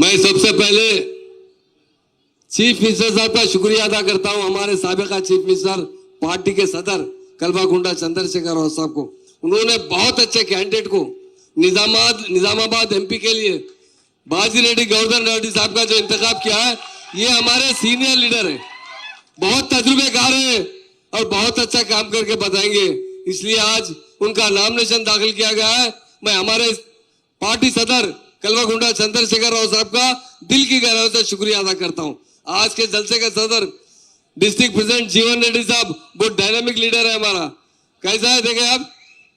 मैं सबसे पहले चीफ मिनिस्टर साहब का शुक्रिया अदा करता हूँ, हमारे सबका चीफ मिनिस्टर, पार्टी के सदर कल्वाकुंडा चंद्रशेखर राव साहब को। उन्होंने बहुत अच्छे कैंडिडेट को निजामाबाद निजामाबाद एमपी के लिए, बाजी रेड्डी गोवर्धन रेड्डी साहब का जो इंतखाब किया है, ये हमारे सीनियर लीडर है। बहुत तजुर्बेकार है और बहुत अच्छा काम करके बताएँगे। इसलिए आज उनका नामिनेशन दाखिल किया गया है। मैं हमारे पार्टी सदर कलवाकुंडा चंद्रशेखर राव साहब का दिल की गहराई से शुक्रिया अदा करता हूँ। आज के जलसे के सदर डिस्ट्रिक्ट प्रेसिडेंट जीवन रेड्डी साहब, बहुत डायनामिक लीडर है हमारा। कैसा है देखे आप?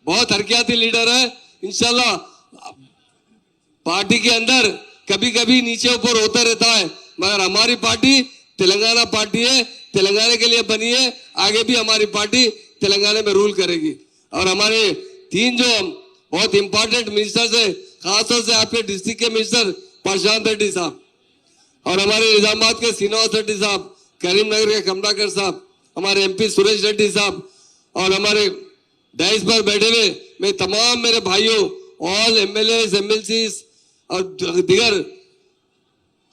बहुत हरकियाती लीडर है। इंशाल्लाह, पार्टी के अंदर कभी कभी नीचे ऊपर होता रहता है। मगर हमारी पार्टी तेलंगाना पार्टी है। तेलंगाना के लिए बनी है। आगे भी हमारी पार्टी तेलंगाना में रूल करेगी। और हमारे तीन जो बहुत इंपॉर्टेंट मिनिस्टर्स है खासतौर से आपके डिस्ट्रिक्ट के मिनिस्टर प्रशांत रेड्डी साहब और हमारे निजामाबाद के श्रीनिवास रेड्डी साहब, करीमनगर के कमलाकर साहब, हमारे एमपी सुरेश रेड्डी साहब और हमारे डाइस पर बैठे हुए मैं तमाम मेरे भाइयों ऑल एमएलए एमएलसी और दिगर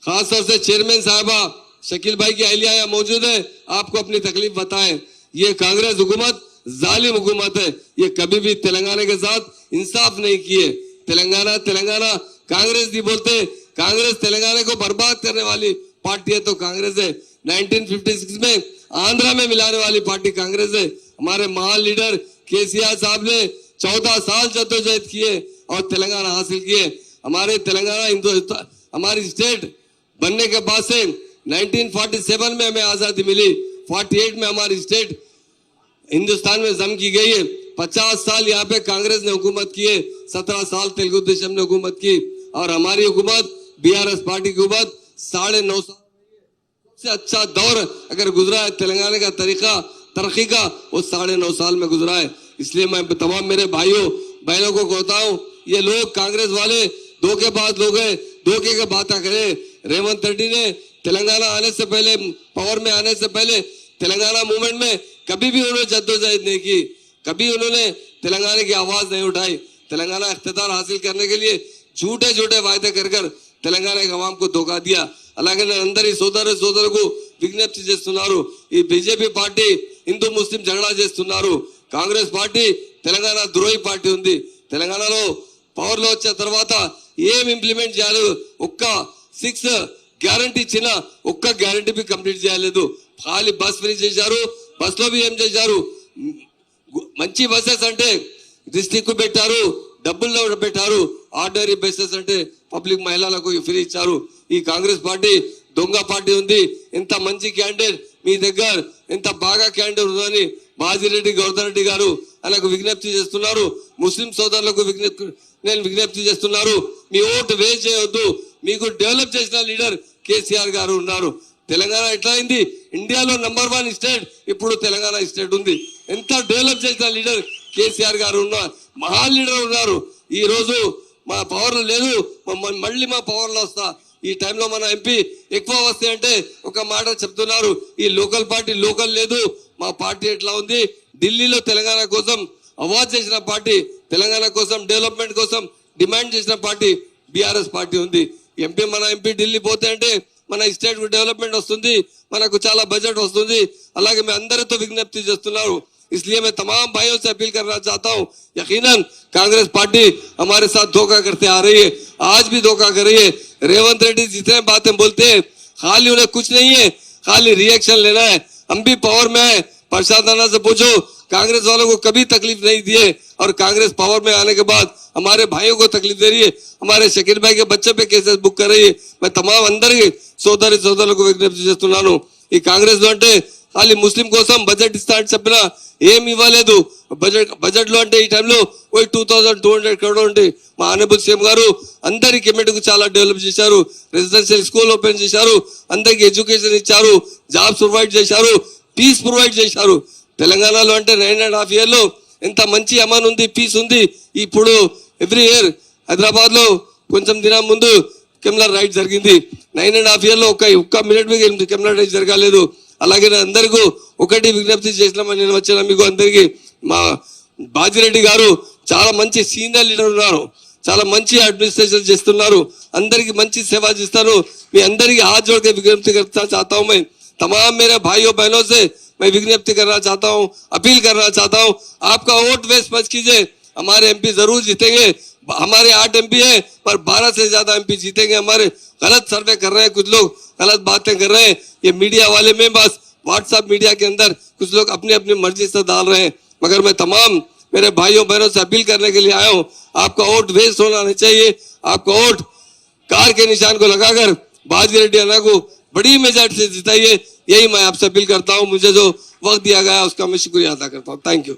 खासतौर से चेयरमैन साहबा शकील भाई की अहलिया यहाँ मौजूद है, आपको अपनी तकलीफ़ बताएँ। ये कांग्रेस हुकूमत, जालिम हुकूमत है। ये कभी भी तेलंगाना के साथ इंसाफ नहीं किए। तेलंगाना तेलंगाना, कांग्रेस नहीं बोलते। कांग्रेस तेलंगाना को बर्बाद करने वाली पार्टी है तो कांग्रेस है। 1956 में आंध्रा में मिलाने वाली पार्टी कांग्रेस है। हमारे महान लीडर केसीआर साहब ने चौदह साल जद्दोजहद किए और तेलंगाना हासिल किए हमारे तेलंगाना हिंदुस्तान हमारी स्टेट बनने के बाद से 1947 में हमें आज़ादी मिली। 48 में हमारी स्टेट हिंदुस्तान में जम की गई है। पचास साल यहाँ पे कांग्रेस ने हुकूमत की है। सत्रह साल तेलुगु देशम ने हुकूमत की और हमारी हुकूमत बीआरएस पार्टी की हुकूमत साढ़े नौ साल सबसे अच्छा दौर अगर गुजरा है तेलंगाना का तरीका, तरक्की का, वो साढ़े नौ साल में गुजरा है। इसलिए मैं तमाम मेरे भाइयों, बहनों को कहता हूँ, ये लोग कांग्रेस वाले धोखेबाज लोग हैं धोखे के बात करें रेवंत रेड्डी ने तेलंगाना आने से पहले, पावर में आने से पहले तेलंगाना मूवमेंट में कभी भी उन्होंने जद्दोजहद नहीं की। कभी उन्होंने तेलंगाना की आवाज़ नहीं उठाई। तेलंगाना इख्तिदार हासिल करने के लिए झूठे झूठे वायदे कर कर తెలంగాణ అవాం కు ధోకా దియా అలాగే నేను అందరి సోదర సోదరులకు విజ్ఞప్తి చేస్తున్నారు ఈ బీజేపీ పార్టీ హిందూ ముస్లిం జగడా చేస్తున్నారు కాంగ్రెస్ పార్టీ తెలంగాణ ద్రోహి పార్టీ ఉంది తెలంగాణలో పవర్ లో వచ్చిన తర్వాత ఏం ఇంప్లిమెంట్ చేయాలి ఒక్క సిక్స్ గ్యారంటీ ఇచ్చిన ఒక్క గ్యారంటీ బి కంప్లీట్ చేయలేదు ఖాళీ బస్ ఫ్రీ చేశారు బస్ లో బి ఏం చేశారు మంచి బస్సెస్ అంటే డిస్టిక్ పెట్టారు డబ్బుల్లో పెట్టారు. ఆర్డినరీ బేసెస్ అంటే పబ్లిక్ మహిళలకు ఫ్రీ ఇచ్చారు. ఈ కాంగ్రెస్ పార్టీ దొంగ పార్టీ ఉంది. ఇంత మంచి క్యాండిడేట్ మీ దగ్గర ఇంత బాగా క్యాండిడేట్ ఉందని బాజిరెడ్డి గౌతమ్ రెడ్డి గారు ఆయనకు విజ్ఞప్తి చేస్తున్నారు. ముస్లిం సోదరులకు విజ్ఞప్తి నేను విజ్ఞప్తి చేస్తున్నారు. మీ ఓటు వేస్ట్ చేయవద్దు మీకు డెవలప్ చేసిన లీడర్ కేసీఆర్ గారు ఉన్నారు. తెలంగాణ ఎట్లా అయింది ఇండియాలో నంబర్ వన్ స్టేట్ ఇప్పుడు తెలంగాణ స్టేట్ ఉంది. ఎంత డెవలప్ చేసిన లీడర్ కేసీఆర్ గారు ఉన్నారు మహా లీడర్ ఉన్నారు. ఈ రోజు మా పవర్ లేదు మళ్ళీ మా పవర్లో వస్తా. ఈ టైంలో మన ఎంపీ ఎక్కువ వస్తాయంటే అంటే ఒక మాట చెప్తున్నారు. ఈ లోకల్ పార్టీ లోకల్ లేదు మా పార్టీ ఎట్లా ఉంది? ఢిల్లీలో తెలంగాణ కోసం అవార్డ్ చేసిన పార్టీ తెలంగాణ కోసం డెవలప్మెంట్ కోసం డిమాండ్ చేసిన పార్టీ బీఆర్ఎస్ పార్టీ ఉంది. ఎంపీ మన ఎంపీ ఢిల్లీ పోతే అంటే మన స్టేట్ డెవలప్మెంట్ వస్తుంది మనకు చాలా బడ్జెట్ వస్తుంది. అలాగే మేము అందరితో విజ్ఞప్తి చేస్తున్నారు. इसलिए मैं तमाम भाइयों से अपील करना चाहता हूँ यकीनन कांग्रेस पार्टी हमारे साथ धोखा करते आ रही है आज भी धोखा कर रही है रेवंत रेड्डी जितने बातें बोलते हैं खाली उन्हें कुछ नहीं है खाली रिएक्शन लेना है हम भी पावर में है प्रसाद राणा से पूछो कांग्रेस वालों को कभी तकलीफ नहीं दिए और कांग्रेस पावर में आने के बाद हमारे भाइयों को तकलीफ दे रही है हमारे शकील भाई के बच्चे पे केसेस बुक कर रही है मैं तमाम అందరికి సోదరి సోదరులకు విజ్ఞప్తి చేస్తున్నాను ఈ కాంగ్రెస్ లో అంటే ఖాళీ ముస్లిం కోసం బడ్జెట్ ఇస్తా అని చెప్పినా ఏమి ఇవ్వలేదు. బడ్జెట్ బడ్జెట్లో అంటే ఈ టైంలో ఓ two thousand two hundred crore ఉంటే మా ఆనబుల్ సీఎం గారు అందరి కు చాలా డెవలప్ చేశారు. రెసిడెన్షియల్ స్కూల్ ఓపెన్ చేశారు. అందరికి ఎడ్యుకేషన్ ఇచ్చారు. జాబ్స్ ప్రొవైడ్ చేశారు. పీస్ ప్రొవైడ్ చేశారు. తెలంగాణలో అంటే నైన్ అండ్ హాఫ్ ఇయర్లో ఎంత మంచి అమాన్ ఉంది పీస్ ఉంది. ఇప్పుడు ఎవ్రీ ఇయర్ హైదరాబాద్లో కొంచెం దినం ముందు కెమ్లా రైడ్ జరిగింది. నైన్ అండ్ హాఫ్ ఇయర్లో ఒక ఒక్క మినిట్ మీకు కెమ్లా రైడ్ జరగలేదు. అలాగే నేను అందరికీ ఒకటి విజ్ఞప్తి చేసినామని నేను వచ్చిన మీకు అందరికీ మా బాజిరెడ్డి గారు చాలా మంచి సీనియర్ లీడర్ ఉన్నారు చాలా మంచి అడ్మినిస్ట్రేషన్ చేస్తున్నారు అందరికి మంచి సేవ చేస్తారు మీ అందరికి हाथ जोड़ के विज्ञप्ति करना चाहता हूं मैं तमाम मेरे भाइयों बहनों से मैं विज्ञप्ति करना चाहता हूं अपील करना चाहता हूं आपका वोट वेस्ट मत कीजिए हमारे एमपी जरूर जीतेंगे हमारे आठ एमपी है पर बारह से ज्यादा एमपी जीतेंगे हमारे गलत सर्वे कर रहे हैं कुछ लोग गलत बातें कर रहे हैं ये मीडिया वाले में बस व्हाट्सएप मीडिया के अंदर कुछ लोग अपनी अपनी मर्ज़ी से डाल रहे हैं। मगर मैं तमाम मेरे भाइयों, बहनों से अपील करने के लिए आया हूँ, आपका वोट वेस्ट होना नहीं चाहिए। आपका वोट कार के निशान को लगाकर बाजी रेड्डी अन्ना को बड़ी मेजॉरिटी से जिताइए। यही मैं आपसे अपील करता हूँ। मुझे जो वक्त दिया गया उसका मैं शुक्रिया अदा करता हूँ। Thank you